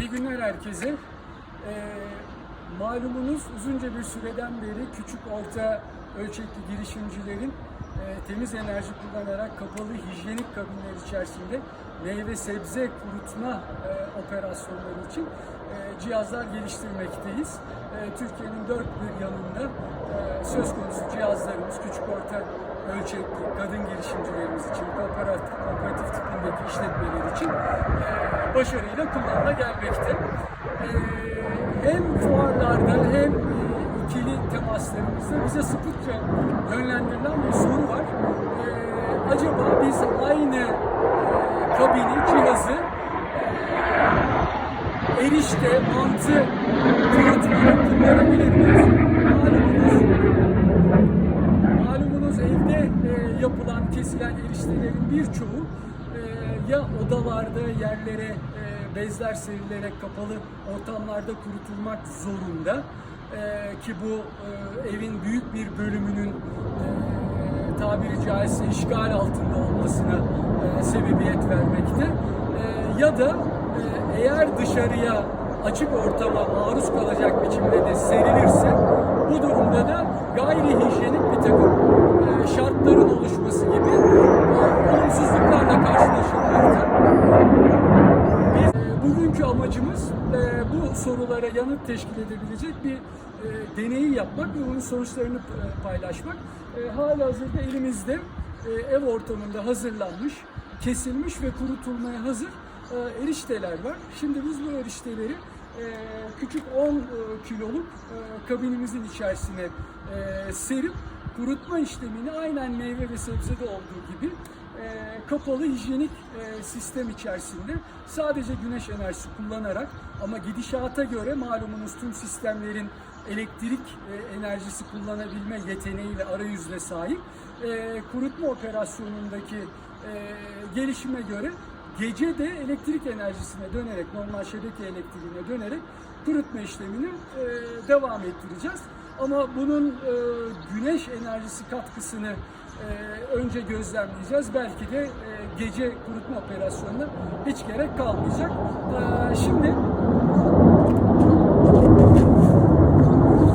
İyi günler herkese. Ee, malumunuz uzunca bir süreden beri küçük orta ölçekli girişimcilerin e, temiz enerji kullanarak kapalı hijyenik kabinler içerisinde meyve sebze kurutma e, operasyonları için e, cihazlar geliştirmekteyiz. E, Türkiye'nin dört bir yanında e, söz konusu cihazlarımız küçük orta ölçekli kadın girişimcilerimiz için, kooperatif, kooperatif tipindeki işletmeler için e, başarıyla kullanıla gelmekte. E, hem fuarlarda hem e, ikili temaslarımızda bize sıklıkça yönlendirilen bir soru var. E, acaba biz aynı e, kabini, cihazı e, erişte, mantı kurutmaya kullanabilir miyiz? Malumunuz Malumunuz evde e, yapılan, kesilen eriştelerin birçoğu ya odalarda yerlere e, bezler serilerek kapalı ortamlarda kurutulmak zorunda E, ki bu e, evin büyük bir bölümünün e, tabiri caizse işgal altında olmasına e, sebebiyet vermekte. E, ya da e, eğer dışarıya açık ortama maruz kalacak biçimde de serilirse bu durumda da gayri hijyenik bir takım e, şartların oluşması gibi e, olumsuzluklarla karşılaşılmakta. Biz e, bugünkü amacımız e, bu sorulara yanıt teşkil edebilecek bir e, deneyi yapmak ve onun sonuçlarını e, paylaşmak. E, hala hazırda elimizde e, ev ortamında hazırlanmış, kesilmiş ve kurutulmaya hazır e, erişteler var. Şimdi biz bu erişteleri e, küçük 10 e, kiloluk e, kabinimizin içerisine e, serip kurutma işlemini aynen meyve ve sebzede olduğu gibi kapalı hijyenik e, sistem içerisinde sadece güneş enerjisi kullanarak ama gidişata göre malumunuz tüm sistemlerin elektrik e, enerjisi kullanabilme yeteneği ve arayüzüne sahip e, kurutma operasyonundaki e, gelişime göre gece de elektrik enerjisine dönerek normal şebeke elektriğine dönerek kurutma işlemini e, devam ettireceğiz. Ama bunun e, güneş enerjisi katkısını e, önce gözlemleyeceğiz. Belki de e, gece kurutma operasyonuna hiç gerek kalmayacak. E, şimdi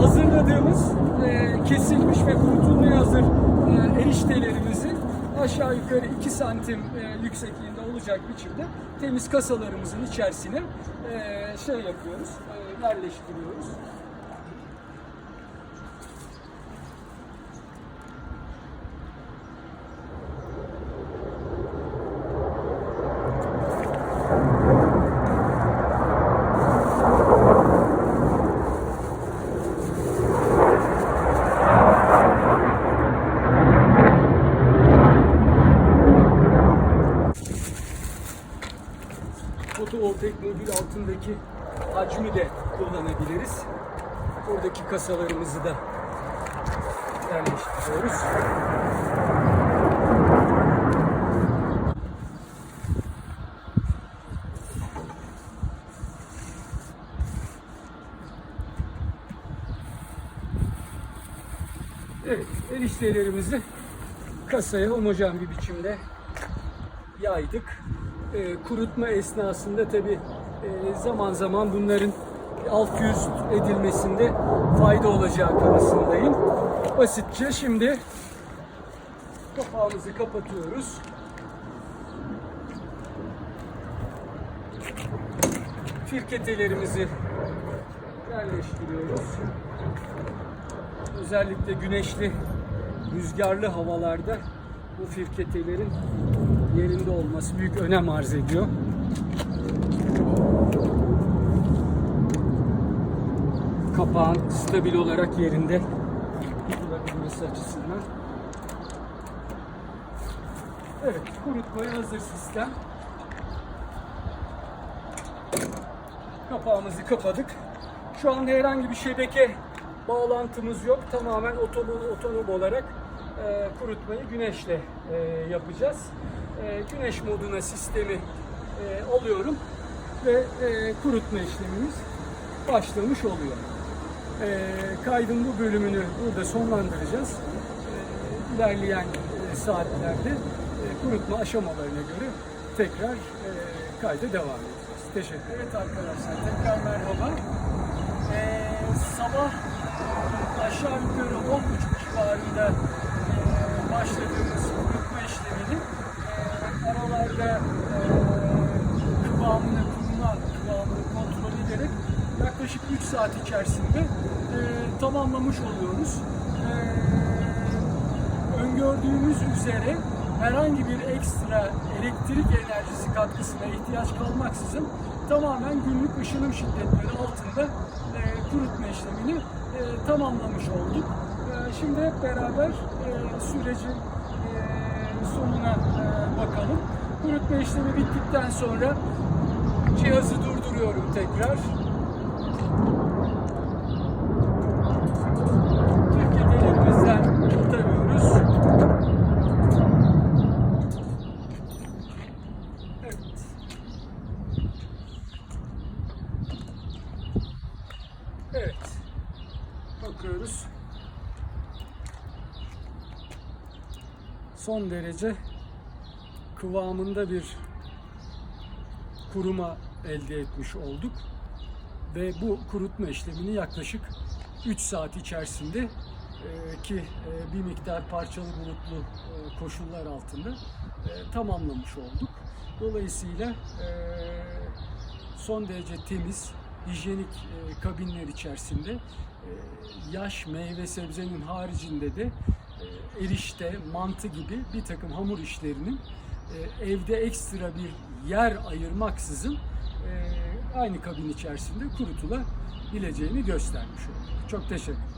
hazırladığımız e, kesilmiş ve kurutulmaya hazır e, eriştelerimizi aşağı yukarı 2 santim yüksekliğinde olacak biçimde temiz kasalarımızın içerisine şey yapıyoruz, yerleştiriyoruz. Altındaki hacmi de kullanabiliriz. Buradaki kasalarımızı da yerleştiriyoruz. Evet, eriştelerimizi kasaya homojen bir biçimde yaydık. Ee, kurutma esnasında tabi zaman zaman bunların alt yüz edilmesinde fayda olacağı kanısındayım. Basitçe şimdi kapağımızı kapatıyoruz. Firketelerimizi yerleştiriyoruz. Özellikle güneşli, rüzgarlı havalarda bu firketelerin yerinde olması büyük önem arz ediyor. Kapağın stabil olarak yerinde durabilmesi açısından. Evet, kurutmaya hazır sistem. Kapağımızı kapadık. Şu anda herhangi bir şebeke bağlantımız yok. Tamamen otonom, otonom olarak e, kurutmayı güneşle e, yapacağız. E, güneş moduna sistemi e, alıyorum ve e, kurutma işlemimiz başlamış oluyor. E, kaydın bu bölümünü burada sonlandıracağız. E, ilerleyen e, saatlerde e, kurutma aşamalarına göre tekrar e, kayda devam edeceğiz. teşekkür. Evet arkadaşlar tekrar merhaba. Ee, sabah aşağı yukarı 10.30 civarında e, başladığımız kurutma işlemini e, aralarda e, kıvamını, kıvamını kontrol ederek yaklaşık 3 saat içerisinde e, tamamlamış oluyoruz. E, öngördüğümüz üzere herhangi bir ekstra elektrik enerjisi katkısına ihtiyaç kalmaksızın tamamen günlük ışınım şiddetleri altında e, kurutma işlemini e, tamamlamış olduk. E, şimdi hep beraber e, sürecin e, sonuna e, bakalım. Kurutma işlemi bittikten sonra cihazı durduruyorum tekrar. Tüketicilerimizden tutamıyoruz. Evet. Evet. Bakıyoruz. Son derece kıvamında bir kuruma elde etmiş olduk. Ve bu kurutma işlemini yaklaşık 3 saat içerisinde e, ki e, bir miktar parçalı bulutlu e, koşullar altında tamamlamış olduk. Dolayısıyla son derece temiz, hijyenik kabinler içerisinde yaş meyve sebzenin haricinde de erişte, mantı gibi bir takım hamur işlerinin e, evde ekstra bir yer ayırmaksızın e, aynı kabin içerisinde kurutulabileceğini göstermiş olduk. Çok teşekkür ederim.